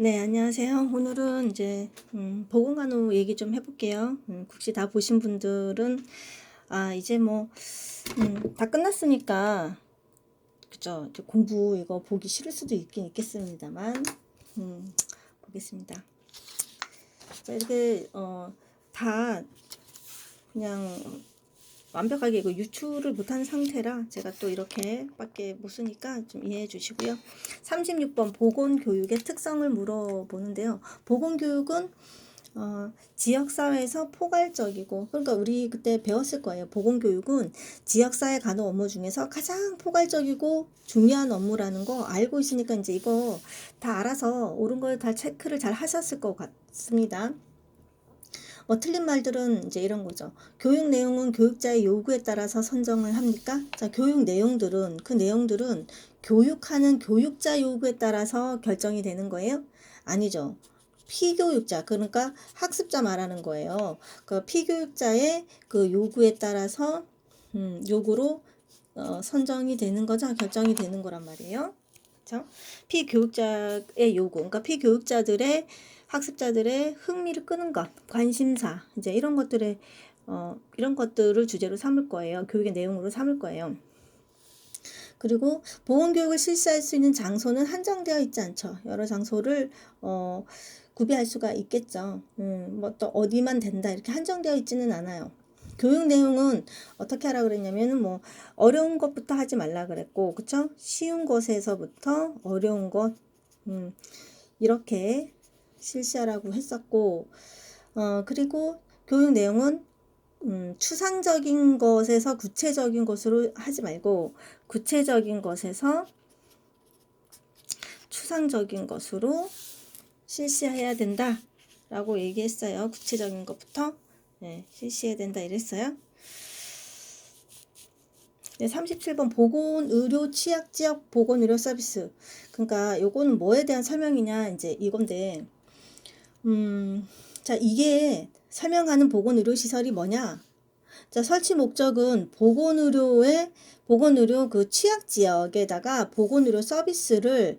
네, 안녕하세요. 오늘은 이제 음, 보건간호 얘기 좀 해볼게요. 음, 국시 다 보신 분들은 아 이제 뭐 음, 다 끝났으니까 그죠? 공부 이거 보기 싫을 수도 있긴 있겠습니다만 음, 보겠습니다. 자 이렇게 어, 다 그냥 완벽하게 이거 유출을 못한 상태라 제가 또 이렇게 밖에 못 쓰니까 좀 이해해 주시고요. 36번 보건교육의 특성을 물어보는데요. 보건교육은 어, 지역사회에서 포괄적이고, 그러니까 우리 그때 배웠을 거예요. 보건교육은 지역사회 간호 업무 중에서 가장 포괄적이고 중요한 업무라는 거 알고 있으니까 이제 이거 다 알아서 옳은 걸 다 체크를 잘 하셨을 것 같습니다. 뭐 틀린 말들은 이제 이런 거죠. 교육 내용은 교육자의 요구에 따라서 선정을 합니까? 자, 교육 내용들은 그 내용들은 교육하는 교육자 요구에 따라서 결정이 되는 거예요? 아니죠. 피교육자 그러니까 학습자 말하는 거예요. 그 피교육자의 그 요구에 따라서 음, 요구로 어, 선정이 되는 거죠. 결정이 되는 거란 말이에요. 그렇죠? 피교육자의 요구, 그러니까 피교육자들의 학습자들의 흥미를 끄는 것, 관심사, 이제 이런 것들에 어, 이런 것들을 주제로 삼을 거예요. 교육의 내용으로 삼을 거예요. 그리고 보건 교육을 실시할 수 있는 장소는 한정되어 있지 않죠. 여러 장소를 어, 구비할 수가 있겠죠. 음, 뭐 또 어디만 된다 이렇게 한정되어 있지는 않아요. 교육 내용은 어떻게 하라 그랬냐면은 뭐 어려운 것부터 하지 말라 그랬고, 그쵸? 쉬운 것에서부터 어려운 것, 음, 이렇게 실시하라고 했었고, 어, 그리고 교육 내용은 음, 추상적인 것에서 구체적인 것으로 하지 말고 구체적인 것에서 추상적인 것으로 실시해야 된다 라고 얘기했어요. 구체적인 것부터 네, 실시해야 된다 이랬어요. 네, 37번 보건 의료 취약 지역 보건 의료 서비스. 그러니까 요거는 뭐에 대한 설명이냐 이제 이건데 음, 자, 이게 설명하는 보건의료시설이 뭐냐? 자, 설치 목적은 보건의료의, 보건의료 그 취약지역에다가 보건의료 서비스를,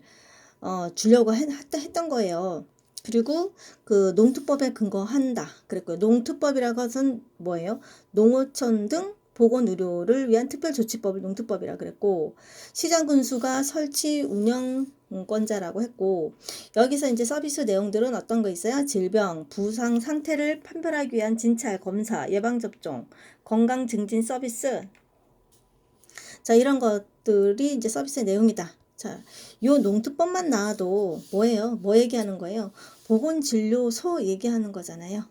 어, 주려고 했, 했던 거예요. 그리고 그 농특법에 근거한다. 그랬고요. 농특법이라고 것은 뭐예요? 농어촌 등 보건의료를 위한 특별조치법을 농특법이라 그랬고 시장 군수가 설치 운영권자라고 했고 여기서 이제 서비스 내용들은 어떤 거 있어요? 질병, 부상 상태를 판별하기 위한 진찰, 검사, 예방접종, 건강 증진 서비스 자 이런 것들이 이제 서비스 내용이다. 자, 요 농특법만 나와도 뭐예요? 뭐 얘기하는 거예요? 보건진료소 얘기하는 거잖아요.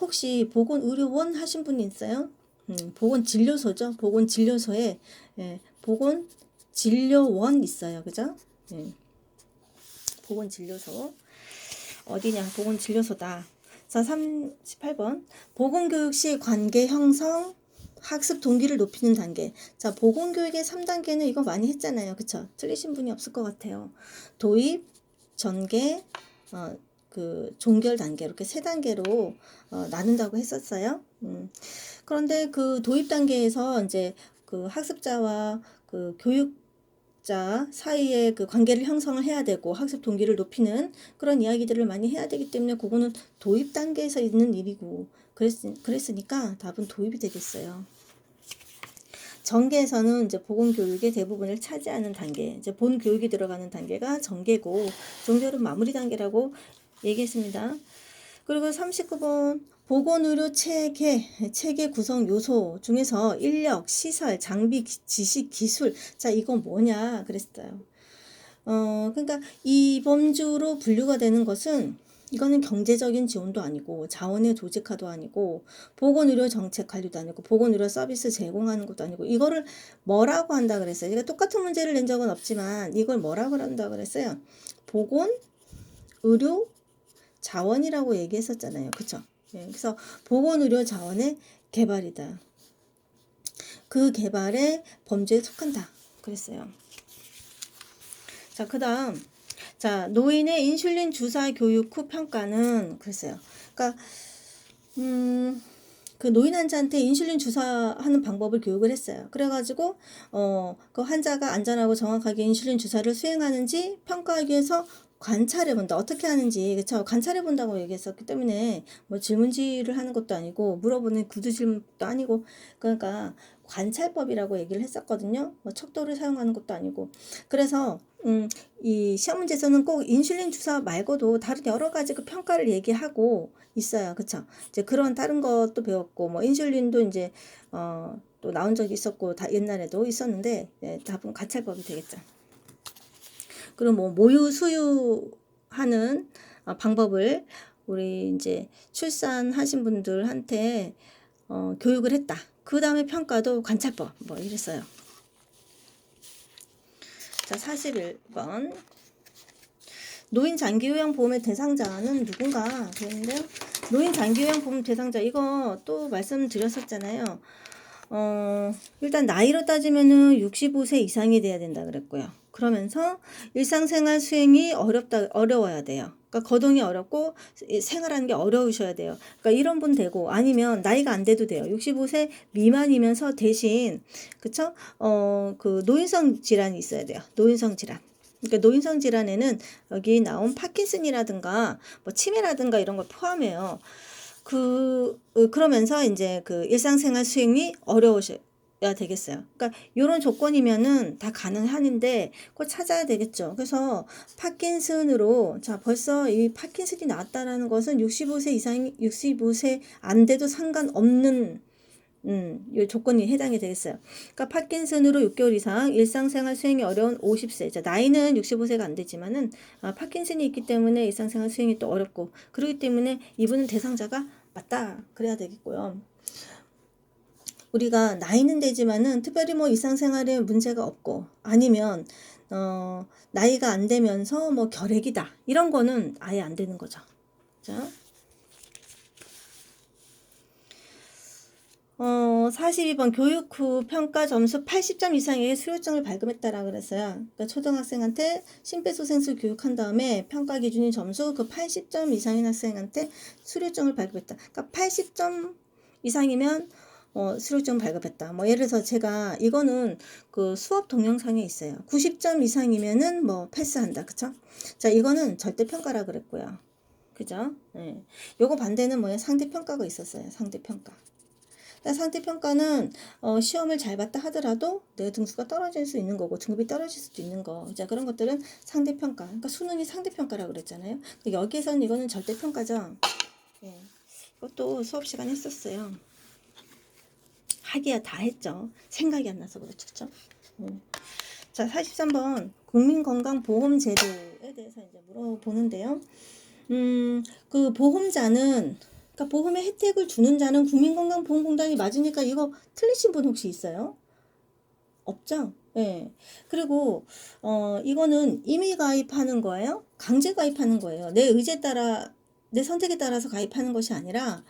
혹시 보건의료원 하신 분 있어요? 음, 보건 진료소죠. 보건 진료소에 예, 보건 진료원 있어요. 그죠? 예. 보건 진료소 어디냐? 보건 진료소다. 자, 38번. 보건교육 시 관계 형성, 학습 동기를 높이는 단계. 자, 보건교육의 3단계는 이거 많이 했잖아요. 그쵸? 틀리신 분이 없을 것 같아요. 도입, 전개, 어, 그 종결 단계 이렇게 세 단계로 어, 나눈다고 했었어요. 음. 그런데 그 도입 단계에서 이제 그 학습자와 그 교육자 사이에 그 관계를 형성을 해야 되고 학습 동기를 높이는 그런 이야기들을 많이 해야 되기 때문에 그거는 도입 단계에서 있는 일이고 그랬, 그랬으니까 답은 도입이 되겠어요. 전개에서는 이제 보건 교육의 대부분을 차지하는 단계, 이제 본 교육이 들어가는 단계가 전개고, 종결은 마무리 단계라고 얘기했습니다. 그리고 39번 보건의료 체계, 체계 구성 요소 중에서 인력, 시설, 장비, 지식, 기술. 자, 이건 뭐냐 그랬어요. 어, 그러니까 이 범주로 분류가 되는 것은 이거는 경제적인 지원도 아니고 자원의 조직화도 아니고 보건의료 정책 관리도 아니고 보건의료 서비스 제공하는 것도 아니고 이거를 뭐라고 한다 그랬어요. 제가 똑같은 문제를 낸 적은 없지만 이걸 뭐라고 한다 그랬어요. 보건 의료 자원이라고 얘기했었잖아요. 그쵸? 네, 그래서 보건의료 자원의 개발이다. 그 개발의 범죄에 속한다. 그랬어요. 자, 그 다음. 자, 노인의 인슐린 주사 교육 후 평가는 그랬어요. 그러니까, 음, 그 노인 환자한테 인슐린 주사하는 방법을 교육을 했어요. 그래가지고, 어, 그 환자가 안전하고 정확하게 인슐린 주사를 수행하는지 평가하기 위해서 관찰해 본다. 어떻게 하는지 그쵸? 관찰해 본다고 얘기했었기 때문에 뭐 질문지를 하는 것도 아니고 물어보는 구두 질문도 아니고 그러니까 관찰법이라고 얘기를 했었거든요. 뭐 척도를 사용하는 것도 아니고 그래서 음, 이 시험 문제에서는 꼭 인슐린 주사 말고도 다른 여러 가지 그 평가를 얘기하고 있어요. 그쵸? 이제 그런 다른 것도 배웠고 뭐 인슐린도 이제 어, 또 나온 적이 있었고 다 옛날에도 있었는데 네, 답은 관찰법이 되겠죠. 그리고 뭐 모유 수유하는 어, 방법을 우리 이제 출산하신 분들한테 어, 교육을 했다. 그 다음에 평가도 관찰법 뭐 이랬어요. 자, 41번. 노인 장기요양 보험의 대상자는 누군가 그랬는데요. 노인 장기요양 보험 대상자 이거 또 말씀드렸었잖아요. 어, 일단 나이로 따지면은 65세 이상이 돼야 된다 그랬고요. 그러면서 일상생활 수행이 어렵다 어려워야 돼요. 그러니까 거동이 어렵고 생활하는 게 어려우셔야 돼요. 그러니까 이런 분 되고 아니면 나이가 안 돼도 돼요. 65세 미만이면서 대신 그쵸? 어, 그 노인성 질환이 있어야 돼요. 노인성 질환. 그러니까 노인성 질환에는 여기 나온 파킨슨이라든가 뭐 치매라든가 이런 걸 포함해요. 그 어, 그러면서 이제 그 일상생활 수행이 어려우셔 야 되겠어요. 그러니까 이런 조건이면은 다 가능하는데 꼭 찾아야 되겠죠. 그래서 파킨슨으로 자 벌써 이 파킨슨이 나왔다라는 것은 65세 이상 65세 안 돼도 상관없는 음, 요 조건이 해당이 되겠어요. 그러니까 파킨슨으로 6개월 이상 일상생활 수행이 어려운 50세. 자, 나이는 65세가 안 되지만은 아, 파킨슨이 있기 때문에 일상생활 수행이 또 어렵고 그렇기 때문에 이분은 대상자가 맞다. 그래야 되겠고요. 우리가 나이는 되지만은 특별히 뭐 일상생활에 문제가 없고 아니면 어, 나이가 안 되면서 뭐 결핵이다. 이런 거는 아예 안 되는 거죠. 자. 어, 42번 교육 후 평가 점수 80점 이상의 수료증을 발급했다라 그랬어요. 그러니까 초등학생한테 심폐소생술 교육한 다음에 평가 기준인 점수 그 80점 이상인 학생한테 수료증을 발급했다. 그러니까 80점 이상이면 어, 수료증 발급했다. 뭐 예를 들어서 제가 이거는 그 수업 동영상에 있어요. 90점 이상이면은 뭐 패스한다. 그쵸? 자, 이거는 절대 평가라 그랬고요. 그죠? 예. 요거 반대는 뭐예요? 상대 평가가 있었어요. 상대 평가. 상대 평가는 어, 시험을 잘 봤다 하더라도 내 등수가 떨어질 수 있는 거고 등급이 떨어질 수도 있는 거. 자 그런 것들은 상대 평가. 그러니까 수능이 상대 평가라 그랬잖아요. 여기에서는 이거는 절대 평가죠. 예. 이것도 수업 시간 했었어요. 하기야 다 했죠. 생각이 안 나서 그렇죠. 음. 자, 43번 국민건강보험제도에 대해서 이제 물어보는데요. 음, 그 보험자는 그러니까 보험의 혜택을 주는 자는 국민건강보험공단이 맞으니까 이거 틀리신 분 혹시 있어요? 없죠? 예. 네. 그리고 어 이거는 임의 가입하는 거예요? 강제 가입하는 거예요. 내 의지에 따라 내 선택에 따라서 가입하는 것이 아니라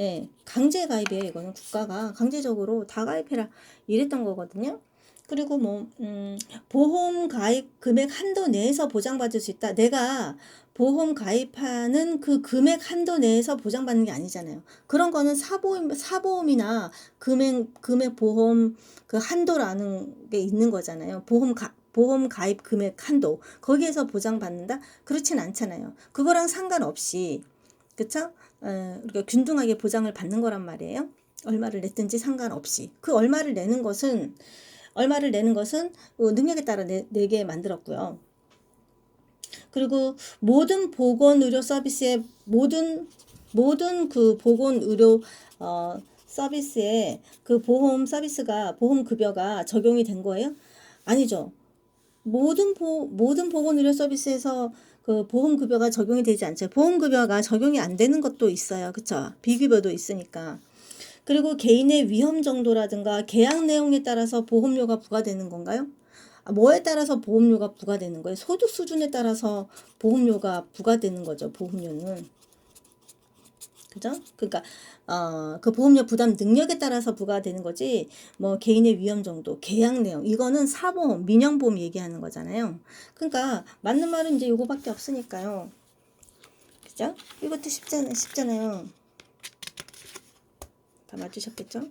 예, 강제 가입이에요. 이거는 국가가 강제적으로 다 가입해라 이랬던 거거든요. 그리고 뭐 음, 보험 가입 금액 한도 내에서 보장받을 수 있다. 내가 보험 가입하는 그 금액 한도 내에서 보장받는 게 아니잖아요. 그런 거는 사보험, 사보험이나 금액, 금액 보험 그 한도라는 게 있는 거잖아요. 보험 가, 보험 가입 금액 한도. 거기에서 보장받는다? 그렇진 않잖아요. 그거랑 상관없이, 그쵸? 어, 우리가 균등하게 보장을 받는 거란 말이에요. 얼마를 냈든지 상관없이. 그 얼마를 내는 것은, 얼마를 내는 것은 어, 능력에 따라 내, 내게 만들었고요. 그리고 모든 보건 의료 서비스의 모든 모든 그 보건 의료 어 서비스에 그 보험 서비스가 보험 급여가 적용이 된 거예요? 아니죠. 모든 보 모든 보건 의료 서비스에서 그 보험 급여가 적용이 되지 않죠. 보험 급여가 적용이 안 되는 것도 있어요. 그쵸? 비급여도 있으니까. 그리고 개인의 위험 정도라든가 계약 내용에 따라서 보험료가 부과되는 건가요? 뭐에 따라서 보험료가 부과되는 거예요? 소득 수준에 따라서 보험료가 부과되는 거죠. 보험료는. 그죠? 그러니까 어, 그 보험료 부담 능력에 따라서 부과되는 거지. 뭐 개인의 위험 정도, 계약 내용 이거는 사보험, 민영보험 얘기하는 거잖아요. 그러니까 맞는 말은 이제 요거밖에 없으니까요. 그죠? 이것도 쉽잖아요. 쉽잖아요. 다 맞추셨겠죠?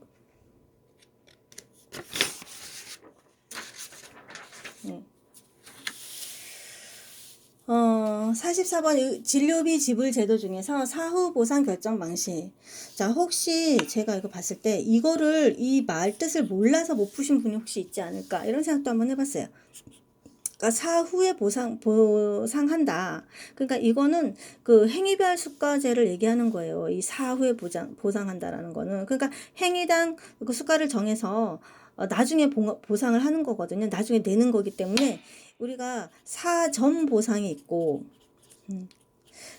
어, 44번 진료비 지불 제도 중에서 사후 보상 결정 방식. 자, 혹시 제가 이거 봤을 때 이거를 이 말 뜻을 몰라서 못 푸신 분이 혹시 있지 않을까? 이런 생각도 한번 해봤어요. 그러니까 사후에 보상 보상한다. 그러니까 이거는 그 행위별 수가제를 얘기하는 거예요. 이 사후에 보장 보상한다라는 거는 그러니까 행위당 그 수가를 정해서 어, 나중에 보, 보상을 하는 거거든요. 나중에 내는 거기 때문에 우리가 사전 보상이 있고, 음,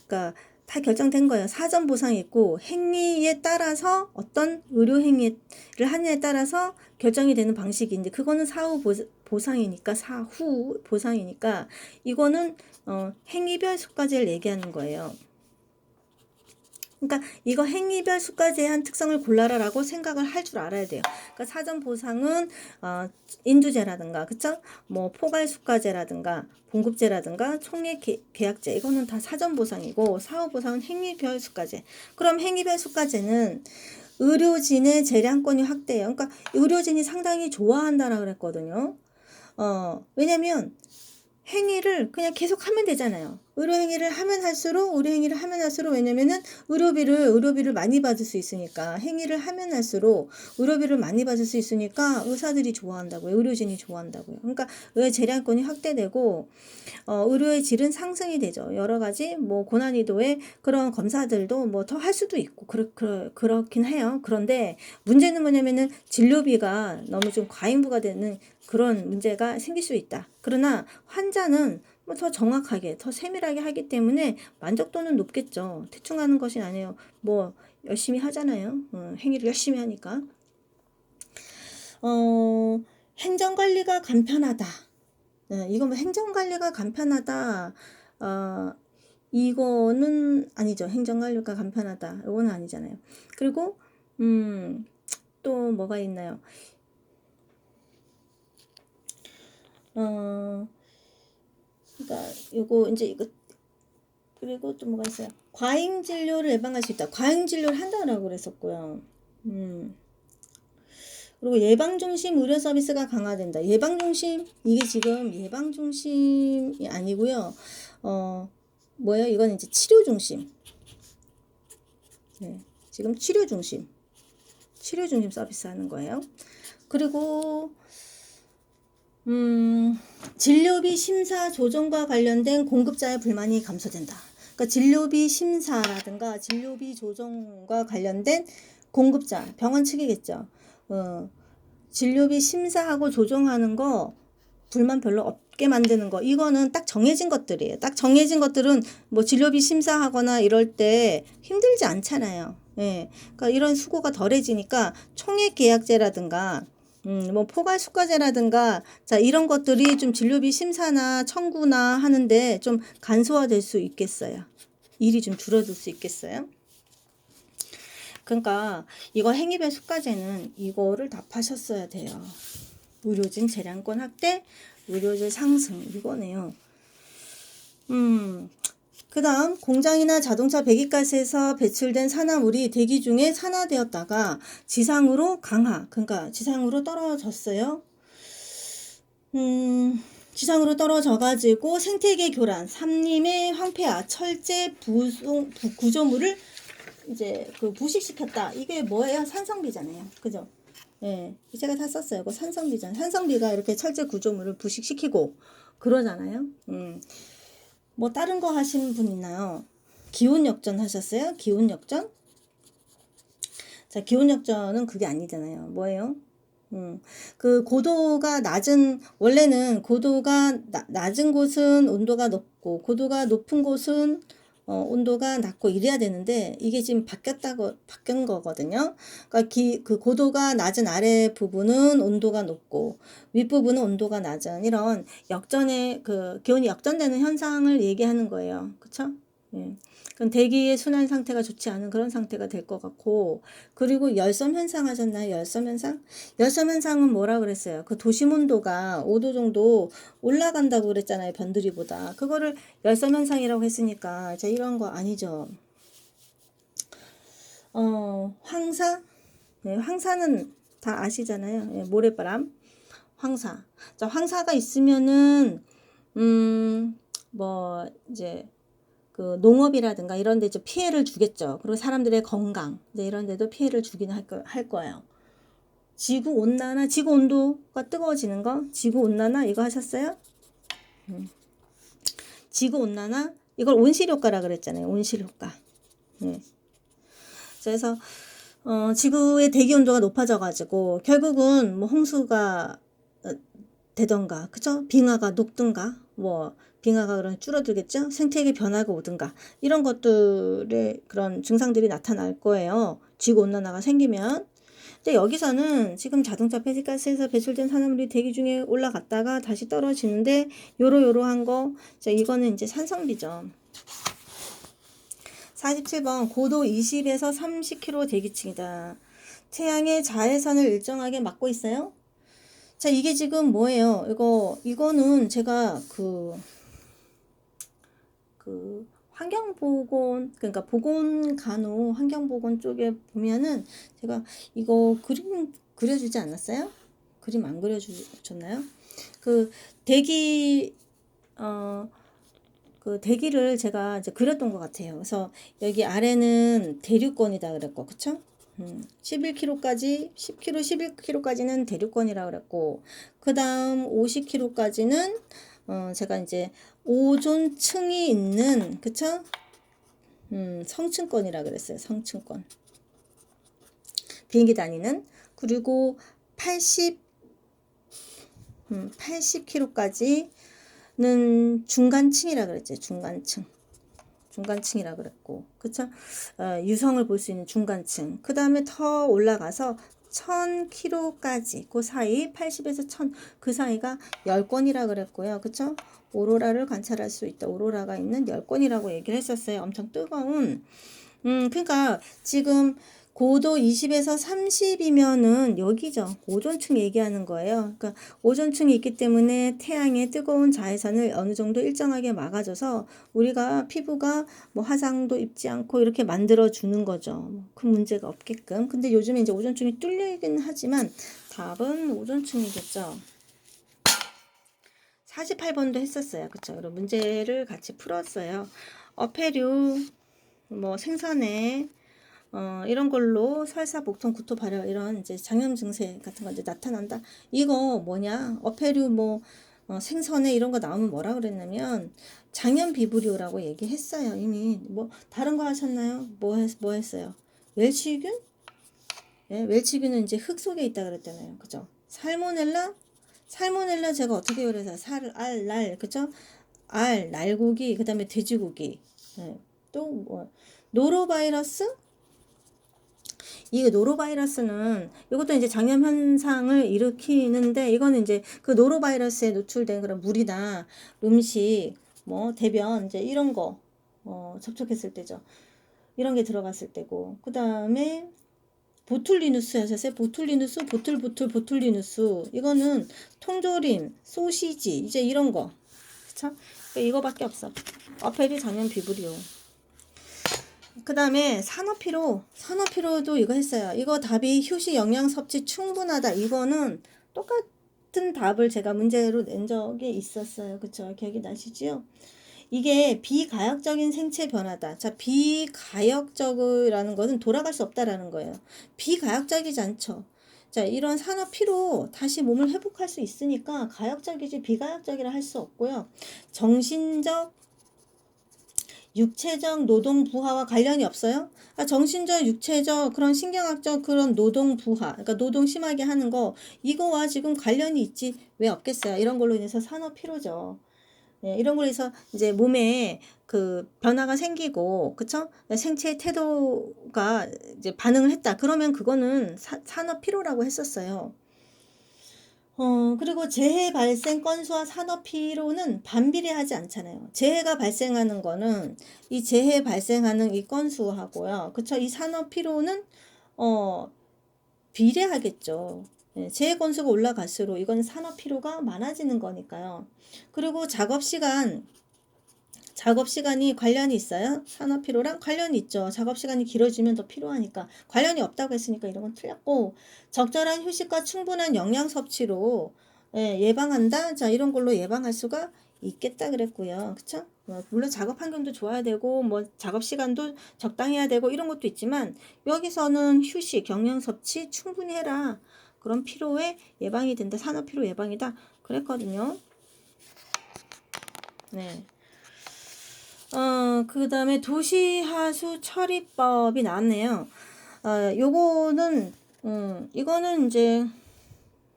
그러니까 다 결정된 거예요. 사전 보상이 있고 행위에 따라서 어떤 의료 행위를 하느냐에 따라서 결정이 되는 이제 그거는 사후 보, 보상이니까 사후 보상이니까 이거는 어, 행위별 수가제를 얘기하는 거예요. 그러니까 이거 행위별 수가제의 한 특성을 골라라라고 생각을 할 줄 알아야 돼요. 그러니까 사전 보상은 어, 인두제라든가 그쵸? 뭐 포괄 수가제라든가 봉급제라든가 총액 계- 계약제 이거는 다 사전 보상이고 사후 보상은 행위별 수가제. 그럼 행위별 수가제는 의료진의 재량권이 확대해요. 그러니까 의료진이 상당히 좋아한다라 그랬거든요. 어, 왜냐면 행위를 그냥 계속 하면 되잖아요. 의료 행위를 하면 할수록 의료 행위를 하면 할수록 왜냐면은 의료비를 의료비를 많이 받을 수 있으니까 행위를 하면 할수록 의료비를 많이 받을 수 있으니까 의사들이 좋아한다고요. 의료진이 좋아한다고요. 그러니까 의 재량권이 확대되고 어, 의료의 질은 상승이 되죠. 여러 가지 뭐 고난이도의 그런 검사들도 뭐 더 할 수도 있고 그렇 그렇 그렇긴 해요. 그런데 문제는 뭐냐면은 진료비가 너무 좀 과잉부가 되는 그런 문제가 생길 수 있다. 그러나 환자는 뭐 더 정확하게, 더 세밀하게 하기 때문에 만족도는 높겠죠. 대충 하는 것이 아니에요. 뭐 열심히 하잖아요. 어, 행위를 열심히 하니까. 어, 행정관리가 간편하다. 네, 이거 뭐 행정관리가 간편하다. 어, 이거는 아니죠. 행정관리가 간편하다. 이거는 아니잖아요. 그리고 음, 또 뭐가 있나요? 어, 그러니까 요거 이제 이거 그리고 또 뭐가 있어요? 과잉 진료를 예방할 수 있다. 과잉 진료를 한다라고 그랬었고요. 음. 그리고 예방 중심 의료 서비스가 강화된다. 예방 중심 이게 지금 예방 중심이 아니고요. 어, 뭐예요? 이건 이제 치료 중심. 네. 지금 치료 중심. 치료 중심 서비스 하는 거예요. 그리고 음, 진료비 심사 조정과 관련된 공급자의 불만이 감소된다. 그러니까 진료비 심사라든가 진료비 조정과 관련된 공급자, 병원 측이겠죠. 어, 진료비 심사하고 조정하는 거 불만 별로 없게 만드는 거 이거는 딱 정해진 것들이에요. 딱 정해진 것들은 뭐 진료비 심사하거나 이럴 때 힘들지 않잖아요. 예. 그러니까 이런 수고가 덜해지니까 총액 계약제라든가 음, 뭐 포괄 수가제라든가 자 이런 것들이 좀 진료비 심사나 청구나 하는데 좀 간소화될 수 있겠어요. 일이 좀 줄어들 수 있겠어요. 그러니까 이거 행위별 수가제는 이거를 답하셨어야 돼요. 의료진 재량권 확대, 의료질 상승 이거네요. 음, 그 다음 공장이나 자동차 배기가스에서 배출된 산화물이 대기 중에 산화되었다가 지상으로 강하, 그러니까 지상으로 떨어졌어요. 음, 지상으로 떨어져가지고 생태계 교란, 삼림의 황폐화, 철제 부송, 부, 구조물을 이제 그 부식시켰다. 이게 뭐예요? 산성비잖아요. 그죠? 예, 제가 다 썼어요. 그 산성비잖아요. 산성비가 이렇게 철제 구조물을 부식시키고 그러잖아요. 음. 뭐 다른 거 하신 분 있나요? 기온 역전 하셨어요? 기온 역전? 자, 기온 역전은 그게 아니잖아요. 뭐예요? 음, 그 고도가 낮은 원래는 고도가 나, 낮은 곳은 온도가 높고 고도가 높은 곳은 어, 온도가 낮고 이래야 되는데 이게 지금 바뀌었다고 바뀐 거거든요. 그러니까 기, 그 고도가 낮은 아래 부분은 온도가 높고 윗 부분은 온도가 낮은 이런 역전의 그 기온이 역전되는 현상을 얘기하는 거예요. 그렇죠? 예. 그럼 대기의 순환 상태가 좋지 않은 그런 상태가 될 것 같고 그리고 열섬 현상 하셨나요? 열섬 현상? 열섬 현상은 뭐라 그랬어요? 그 도심 온도가 5도 정도 올라간다고 그랬잖아요. 변두리보다. 그거를 열섬 현상이라고 했으니까 자 이런 거 아니죠. 어, 황사? 네, 황사는 다 아시잖아요. 예, 모래바람. 황사. 자, 황사가 있으면은 음, 뭐 이제 그 농업이라든가 이런 데좀 피해를 주겠죠. 그리고 사람들의 건강 이제 이런 데도 피해를 주긴 할, 거, 할 거예요. 지구 온난화, 지구 온도가 뜨거워지는 거, 지구 온난화 이거 하셨어요? 음. 지구 온난화 이걸 온실 효과라 그랬잖아요. 온실 효과. 네. 그래서 어, 지구의 대기 온도가 높아져 가지고 결국은 뭐 홍수가 어, 되던가 그죠? 빙하가 녹든가 뭐 빙하가 그런 줄어들겠죠? 생태계 변화가 오든가 이런 것들의 그런 증상들이 나타날 거예요. 지구 온난화가 생기면 근데 여기서는 지금 자동차 배기가스에서 배출된 산화물이 대기 중에 올라갔다가 다시 떨어지는데 요로요로한 거, 자 이거는 이제 산성비죠. 47번 고도 20에서 30km 대기층이다. 태양의 자외선을 일정하게 막고 있어요. 자 이게 지금 뭐예요? 이거 이거는 제가 그 그 환경보건 그러니까 보건 간호 환경보건 쪽에 보면은 제가 이거 그림 그려주지 않았어요? 그림 안 그려주셨나요? 그 대기 어 그 대기를 제가 이제 그렸던 것 같아요. 그래서 여기 아래는 대륙권이다 그랬고, 그쵸? 음, 11km까지, 10km, 11km까지는 대륙권이라 그랬고, 그 다음 50km까지는 어, 제가 이제 오존층이 있는 그쵸? 음, 성층권이라 그랬어요. 성층권. 비행기 다니는 그리고 80 음, 80km까지는 중간층이라 그랬죠. 중간층. 중간층이라 그랬고, 그쵸? 어, 유성을 볼 수 있는 중간층. 그 다음에 더 올라가서 1000km까지 그 사이 80에서 1000 그 사이가 10권이라 그랬고요. 그쵸? 오로라를 관찰할 수 있다. 오로라가 있는 10권이라고 얘기를 했었어요. 엄청 뜨거운 음 그러니까 지금 고도 20에서 30이면은 여기죠. 오존층 얘기하는 거예요. 그러니까 오존층이 있기 때문에 태양의 뜨거운 자외선을 어느 정도 일정하게 막아줘서 우리가 피부가 뭐 화장도 입지 않고 이렇게 만들어 주는 거죠. 큰 문제가 없게끔. 근데 요즘에 이제 오존층이 뚫리긴 하지만 답은 오존층이겠죠. 48번도 했었어요. 그쵸? 그리고 문제를 같이 풀었어요. 어패류, 뭐 생선에 어, 이런 걸로 설사, 복통, 구토, 발열 이런 이제 장염 증세 같은 거 이제 나타난다. 이거 뭐냐? 어패류 뭐 어, 생선에 이런 거 나오면 뭐라 그랬냐면 장염 비브리오라고 얘기했어요. 이미 뭐 다른 거 하셨나요? 뭐, 했, 뭐 했어요? 웰치균? 예, 웰치균은 이제 흙 속에 있다 그랬잖아요. 그죠? 살모넬라? 살모넬라 제가 어떻게 그래서 살, 알, 날, 그죠? 알, 날고기, 그 다음에 돼지고기. 예, 또 뭐, 노로바이러스? 이 노로바이러스는 이것도 이제 장염 현상을 일으키는데 이거는 이제 그 노로바이러스에 노출된 그런 물이나 음식, 뭐 대변 이제 이런 거 어, 접촉했을 때죠. 이런 게 들어갔을 때고 그 다음에 보툴리누스 하셨어요? 보툴리누스, 보툴보툴, 보툴리누스 이거는 통조림, 소시지 이제 이런 거 그쵸? 이거밖에 없어. 어페리 장염 비브리오. 그 다음에 산업피로, 산업피로도 이거 했어요. 이거 답이 휴식 영양 섭취 충분하다. 이거는 똑같은 답을 제가 문제로 낸 적이 있었어요. 그쵸? 기억이 나시지요? 이게 비가역적인 생체 변화다. 자, 비가역적이라는 것은 돌아갈 수 없다라는 거예요. 비가역적이지 않죠. 자, 이런 산업 피로 다시 몸을 회복할 수 있으니까 가역적이지 비가역적이라 할 수 없고요. 정신적 육체적 노동 부하와 관련이 없어요? 아, 정신적, 육체적 그런 신경학적 그런 노동 부하, 그러니까 노동 심하게 하는 거 이거와 지금 관련이 있지 왜 없겠어요? 이런 걸로 인해서 산업 피로죠. 네, 이런 걸로 해서 이제 몸에 그 변화가 생기고 그쵸? 생체 태도가 이제 반응을 했다. 그러면 그거는 사, 산업 피로라고 했었어요. 어, 그리고 재해 발생 건수와 산업 피로는 반비례하지 않잖아요. 재해가 발생하는 거는 이 재해 발생하는 이 건수하고요. 그쵸? 이 산업 피로는 어, 비례하겠죠. 예, 재해 건수가 올라갈수록 이건 산업 피로가 많아지는 거니까요. 그리고 작업 시간 작업 시간이 관련이 있어요? 산업 피로랑 관련이 있죠. 작업 시간이 길어지면 더 필요하니까 관련이 없다고 했으니까 이런 건 틀렸고 적절한 휴식과 충분한 영양 섭취로 예, 예방한다. 자 이런 걸로 예방할 수가 있겠다 그랬고요. 그쵸? 뭐 물론 작업 환경도 좋아야 되고 뭐 작업 시간도 적당해야 되고 이런 것도 있지만 여기서는 휴식, 영양 섭취 충분히 해라. 그런 피로에 예방이 된다. 산업 피로 예방이다. 그랬거든요. 네. 어, 그 다음에 도시하수 처리법이 나왔네요. 어, 요거는, 음, 이거는 이제,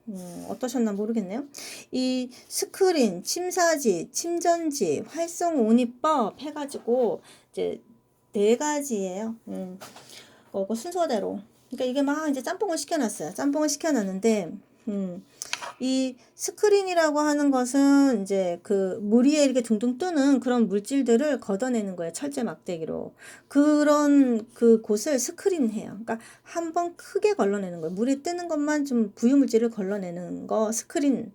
음, 어떠셨나 모르겠네요. 이 스크린, 침사지, 침전지, 활성온이법 해가지고, 이제, 네 가지예요. 음, 어, 그 순서대로. 그러니까 이게 막 이제 짬뽕을 시켜놨어요. 짬뽕을 시켜놨는데, 음, 이 스크린이라고 하는 것은 이제 그 물 위에 이렇게 둥둥 뜨는 그런 물질들을 걷어내는 거예요. 철제 막대기로. 그런 그 곳을 스크린해요. 그러니까 한 번 크게 걸러내는 거예요. 물에 뜨는 것만 좀 부유물질을 걸러내는 거 스크린.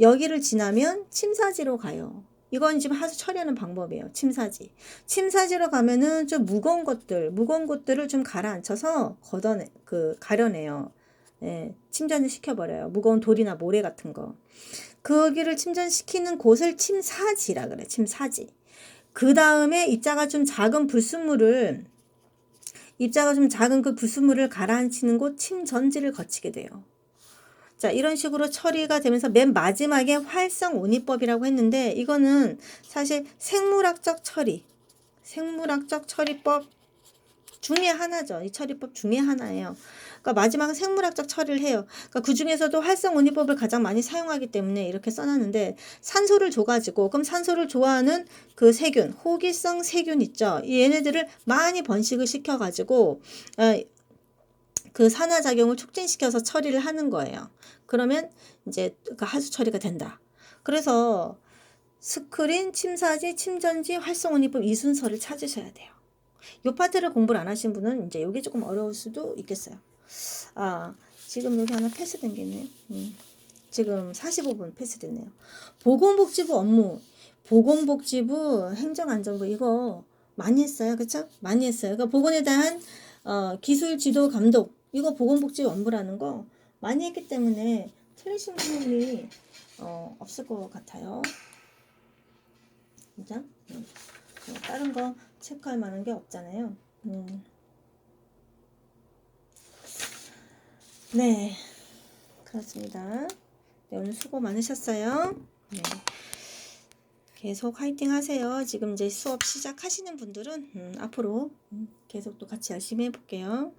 여기를 지나면 침사지로 가요. 이건 지금 하수 처리하는 방법이에요. 침사지. 침사지로 가면은 좀 무거운 것들, 무거운 것들을 좀 가라앉혀서 걷어내, 그, 가려내요. 예, 침전을 시켜버려요. 무거운 돌이나 모래 같은 거. 거기를 침전시키는 곳을 침사지라 그래. 침사지. 그 다음에 입자가 좀 작은 불순물을 입자가 좀 작은 그 불순물을 가라앉히는 곳 침전지를 거치게 돼요. 자, 이런 식으로 처리가 되면서 맨 마지막에 활성 온이법이라고 했는데 이거는 사실 생물학적 처리, 생물학적 처리법 중에 하나죠. 이 처리법 중에 하나예요. 그러니까 마지막은 생물학적 처리를 해요. 그러니까 그 중에서도 활성 온이법을 가장 많이 사용하기 때문에 이렇게 써놨는데 산소를 줘가지고 그럼 산소를 좋아하는 그 세균, 호기성 세균 있죠. 이 얘네들을 많이 번식을 시켜가지고 어, 그 산화작용을 촉진시켜서 처리를 하는 거예요. 그러면 이제 그 하수 처리가 된다. 그래서 스크린, 침사지, 침전지, 활성온이법 이 순서를 찾으셔야 돼요. 요 파트를 공부를 안 하신 분은 이제 요게 조금 어려울 수도 있겠어요. 아, 지금 여기 하나 패스된 게 있네요. 음, 지금 45분 패스됐네요. 보건복지부 업무, 보건복지부 행정안전부 이거 많이 했어요. 그쵸? 많이 했어요. 그러니까 보건에 대한 어, 기술 지도 감독 이거 보건복지부 업무라는 거 많이 했기 때문에 틀리신 분이 어, 없을 것 같아요. 진짜? 음. 뭐 다른 거 체크할 만한 게 없잖아요. 음. 네, 그렇습니다. 네, 오늘 수고 많으셨어요. 네. 계속 화이팅 하세요. 지금 이제 수업 시작하시는 분들은 음, 앞으로 음, 계속 또 같이 열심히 해볼게요.